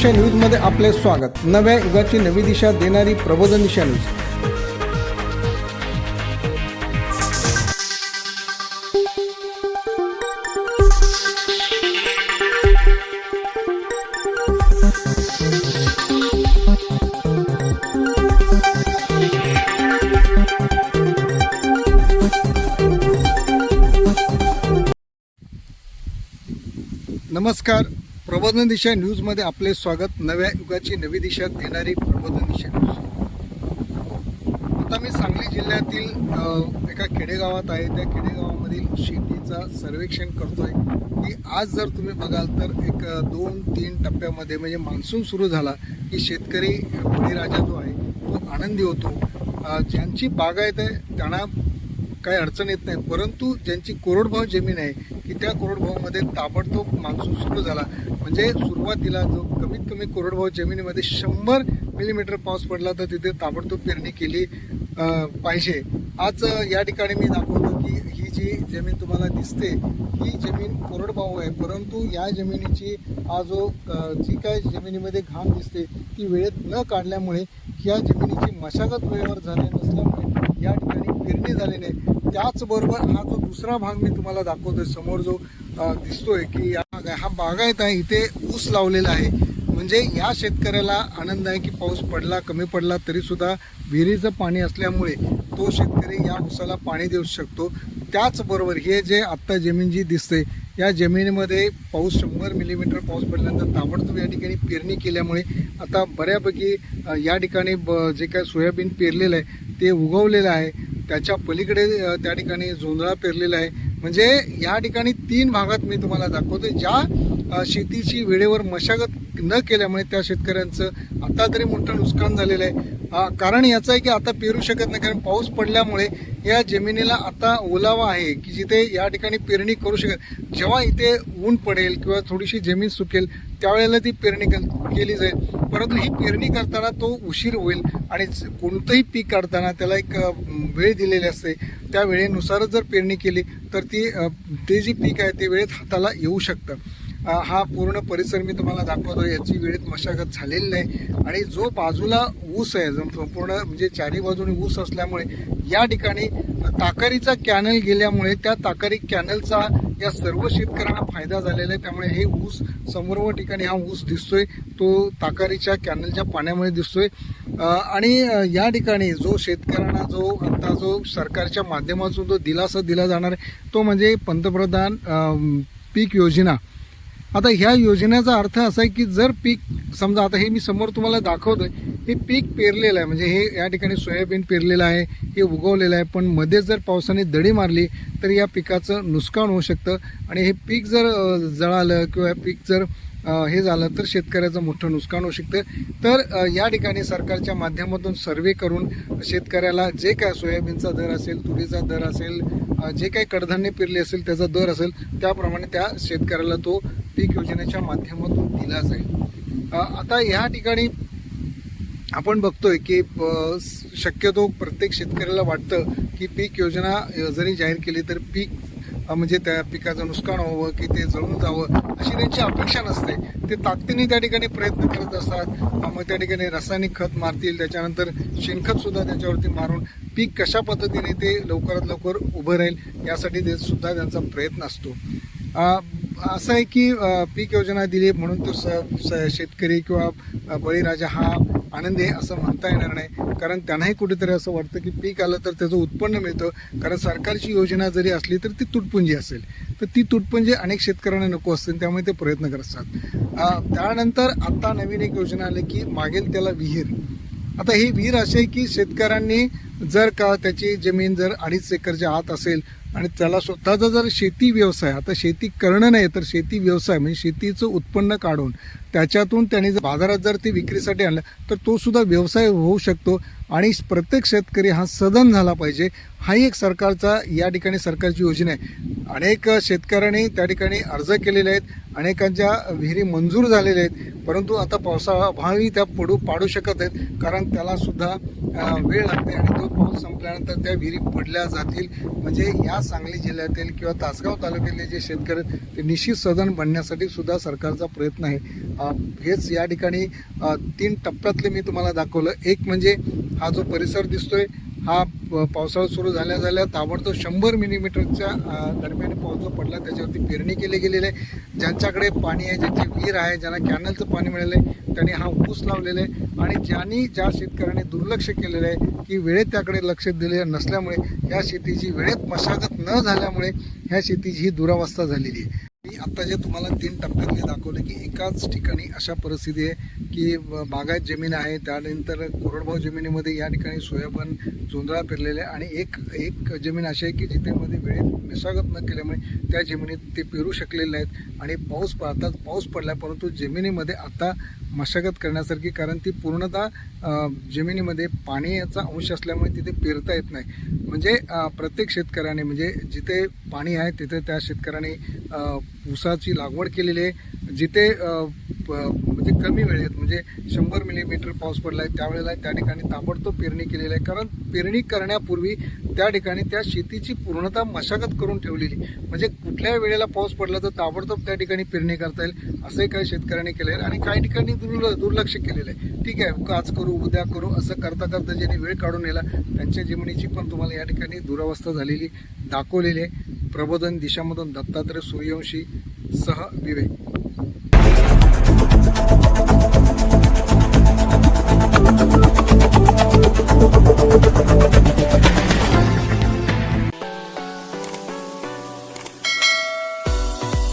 दिशा न्यूजमध्ये आपले स्वागत. नव्या युगाची नवी दिशा देणारी प्रबोधन दिशा न्यूज नमस्कार. प्रबोधन दिशा न्यूजमध्ये आपले स्वागत. नव्या युगाची नवी दिशा देणारी प्रबोधन दिशा न्यूज आता मी सांगली जिल्ह्यातील एका खेडेगावात आहे. त्या खेडेगावामधील शेतीचा सर्वेक्षण करतोय. की आज जर तुम्ही बघाल तर एक दोन तीन टप्प्यामध्ये म्हणजे मान्सून सुरू झाला की शेतकरी बळीराजा जो आहे तो आनंदी होतो. ज्यांची बागायत आहे त्यांना काही अडचण येत नाही परंतु ज्यांची कोरडभाव जमीन आहे की त्या कोरडभावामध्ये ताबडतोब मान्सून सुरू झाला. म्हणजे सुरुवातीला जो कमीत कमी कोरडभाव जमिनीमध्ये शंभर मिलीमीटर पाऊस पडला तर तिथे ताबडतोब पेरणी केली पाहिजे. आज या ठिकाणी मी दाखवतो की ही जी जमीन तुम्हाला दिसते ही जमीन कोरडभाऊ आहे. परंतु या जमिनीची हा जो जी काय जमिनीमध्ये घाम दिसते ती वेळेत न काढल्यामुळे या जमिनीची मशागत वेळेवर झाली नसल्यामुळे या ठिकाणी पेरणी झाली नाही. त्याचबरोबर हा जो दुसरा भाग मी तुम्हाला दाखवतोय समोर जो दिसतोय की या भाग आहे, हा बागायत आहे इथे ऊस लावलेला आहे. म्हणजे या शेतकऱ्याला आनंद आहे की पाऊस पडला कमी पडला तरी सुद्धा विहिरीचं पाणी असल्यामुळे तो शेतकरी या ऊसाला पाणी देऊ शकतो. त्याचबरोबर हे जे आत्ता जमीन जी दिसते या जमिनीमध्ये पाऊस शंभर मिलीमीटर पाऊस पडल्यानंतर ताबडतोब या ठिकाणी पेरणी केल्यामुळे आता बऱ्यापैकी या ठिकाणी ब- जे काय सोयाबीन पेरलेलं आहे ते उगवलेलं आहे. त्याच्या पलीकडे त्या ठिकाणी जोंधळा पेरलेला आहे. म्हणजे या ठिकाणी तीन भागात मी तुम्हाला दाखवतो ज्या शेतीची वेळेवर मशागत न केल्यामुळे त्या शेतकऱ्यांचं आता तरी मोठं नुकसान झालेलं आहे. कारण याचं आहे की आता पेरू शकत नाही कारण पाऊस पडल्यामुळे या जमिनीला आता ओलावा आहे की जिथे या ठिकाणी पेरणी करू शकत जेव्हा इथे ऊन पडेल किंवा थोडीशी जमीन सुकेल त्यावेळेला ती पेरणी केली जाईल. परंतु ही पेरणी करताना तो उशीर होईल आणि कोणतंही पीक काढताना त्याला एक वेळ दिलेली असते. त्या वेळेनुसारच जर पेरणी केली तर ती ते जी पीक आहे ते वेळेत हाताला येऊ शकतं. हा पूर्ण परिसर मी तुम्हाला दाखवतो. याची वेळेत मशागत झालेली नाही. आणि जो बाजूला ऊस आहे संपूर्ण म्हणजे चारी बाजूने ऊस असल्यामुळे या ठिकाणी ताकारीचा कॅनल गेल्यामुळे त्या ताकारी कॅनलचा या सर्व शेतकऱ्यांना फायदा झालेला आहे. त्यामुळे हे ऊस समोर ठिकाणी हा ऊस दिसतोय. तो ताकारीच्या कॅनलच्या पाण्यामुळे दिसतोय. आणि या ठिकाणी जो शेतकऱ्यांना जो आता जो सरकारच्या माध्यमातून जो दिलासा दिला जाणार आहे तो म्हणजे पंतप्रधान पीक योजना. आता ह्या योजनेचा अर्थ असा आहे की जर पीक समजा आता हे मी समोर तुम्हाला दाखवतोय हे पीक पेरलेलं आहे म्हणजे हे या ठिकाणी सोयाबीन पेरलेलं आहे हे उगवलेलं आहे पण मध्ये जर पावसाने दडी मारली तर या पिकाचं नुकसान होऊ शकतं. आणि हे पीक जर जळालं किंवा पीक जर हे झालं तर शेतकऱ्याचं मोठं नुकसान होऊ शकतं. तर या ठिकाणी सरकारच्या माध्यमातून सर्वे करून शेतकऱ्याला जे काय सोयाबीनचा दर असेल तुरीचा दर असेल जे काही कडधान्य पेरले असेल त्याचा दर असेल त्याप्रमाणे त्या शेतकऱ्याला तो पीक योजनेच्या माध्यमातून दिला जाईल. आता या ठिकाणी आपण बघतोय की शक्यतो प्रत्येक शेतकऱ्याला वाटतं की पीक योजना जरी जाहीर केली तर पीक म्हणजे त्या पिकाचं नुकसान व्हावं की ते जळून जावं अशी त्यांची अपेक्षा नसते. ते ताकदीने त्या ठिकाणी प्रयत्न करत असतात. मग त्या ठिकाणी रासायनिक खत मारतील त्याच्यानंतर शेणखत सुद्धा त्याच्यावरती मारून पीक कशा पद्धतीने ते लवकरात लवकर उभं राहील यासाठी ते सुद्धा त्यांचा प्रयत्न असतो. असं आहे की पीक योजना दिली म्हणून तो स स- शेतकरी किंवा बळीराजा हा आनंदी आहे असं म्हणता येणार नाही. कारण त्यांनाही कुठेतरी असं वाटतं की पीक आलं तर त्याचं उत्पन्न मिळतं. कारण सरकारची योजना जरी असली तर ती तुटपुंजी असेल. तर ती तुटपुंजी अनेक शेतकऱ्यांना नको असते त्यामुळे ते प्रयत्न करत असतात त्यानंतर आता नवीन एक योजना आली की मागेल त्याला विहीर. आता ही विहीर अशी आहे की शेतकऱ्यांनी जर का त्याची जमीन जर अडीच एकरच्या आत असेल आणि त्याला स्वतःचा जर शेती व्यवसाय आता शेती करणं नाही तर शेती व्यवसाय म्हणजे शेतीचं उत्पन्न काढून त्याच्यातून त्यांनी जर बाजारात जर ते विक्रीसाठी आणलं तर तो सुद्धा व्यवसाय होऊ शकतो. आणि प्रत्येक शेतकरी हा सदन झाला पाहिजे. हाही एक सरकारचा या ठिकाणी सरकारची योजना आहे. अनेक शेतकऱ्यांनी त्या ठिकाणी अर्ज केलेले आहेत. अनेकांच्या विहिरी मंजूर झालेल्या आहेत. परंतु आता पावसाअभावी त्या पडू पाडू शकत आहेत. कारण त्याला सुद्धा वेळ लागते आणि तो पाऊस संपल्यानंतर त्या विहिरी पडल्या जातील. म्हणजे या सांगली जिल्ह्यातील किंवा तासगाव तालुक्यातले जे शेतकरी आहेत ते निश्चित सदन बनण्यासाठी सुद्धा सरकारचा प्रयत्न आहे. हेच या ठिकाणी तीन टप्प्यातले मी तुम्हाला दाखवलं. एक म्हणजे हा जो परिसर दिसतोय हा प- पावसाळा सुरू झाल्या झाल्या ताबडतोब शंभर मिलीमीटरच्या दरम्यान पाऊस जो पडला त्याच्यावरती पेरणी केली गेलेली आहे. ज्यांच्याकडे पाणी आहे ज्यांचे विहीर आहे ज्यांना कॅनलचं पाणी मिळालं आहे त्यांनी हा ऊस लावलेला आहे. आणि ज्यांनी ज्या शेतकऱ्यांनी दुर्लक्ष केलेलं आहे की वेळेत त्याकडे लक्ष दिले नसल्यामुळे या शेतीची वेळेत मशागत न झाल्यामुळे ह्या शेतीची ही दुरावस्था झालेली आहे. आत्ता जे तुम्हाला तीन टप्प्यातले दाखवले की एकाच ठिकाणी अशा परिस्थिती आहे की बागायत जमीन आहे त्यानंतर कोरडभाऊ जमिनीमध्ये या ठिकाणी सोयाबीन जोंधळा पेरलेले आहे आणि एक एक जमीन अशी आहे की जिथे मध्ये वेळेत मिसागत न केल्यामुळे त्या जमिनीत ते पेरू शकलेले नाहीत आणि पाऊस पडतात पाऊस पडला परंतु जमिनीमध्ये आता मशागत करण्यासारखी कारण ती पूर्णतः जमिनीमध्ये पाण्याचा अंश असल्यामुळे तिथे पेरता येत नाही. म्हणजे प्रत्येक शेतकऱ्याने म्हणजे जिथे पाणी आहे तिथे त्या शेतकऱ्याने ऊसाची लागवड केलेली आहे. जिथे म्हणजे कमी वेळेत म्हणजे शंभर मिलीमीटर पाऊस पडला आहे त्यावेळेला त्या ठिकाणी ताबडतोब पेरणी केलेली आहे. कारण पेरणी करण्यापूर्वी त्या ठिकाणी त्या शेतीची पूर्णतः मशागत करून ठेवलेली. म्हणजे कुठल्याही वेळेला पाऊस पडला तर ताबडतोब त्या ठिकाणी पेरणी करता येईल असंही काही शेतकऱ्यांनी केलं आहे आणि काही ठिकाणी दुर्ल दुर्लक्ष केलेलं आहे. ठीक आहे आज करू उद्या करू असं करता करता ज्यांनी वेळ काढून नेला त्यांच्या जमिनीची पण तुम्हाला या ठिकाणी दुरावस्था झालेली दाखवलेली आहे. प्रबोधन दिशामधून दत्तात्रय सूर्यवंशी सह विवेक.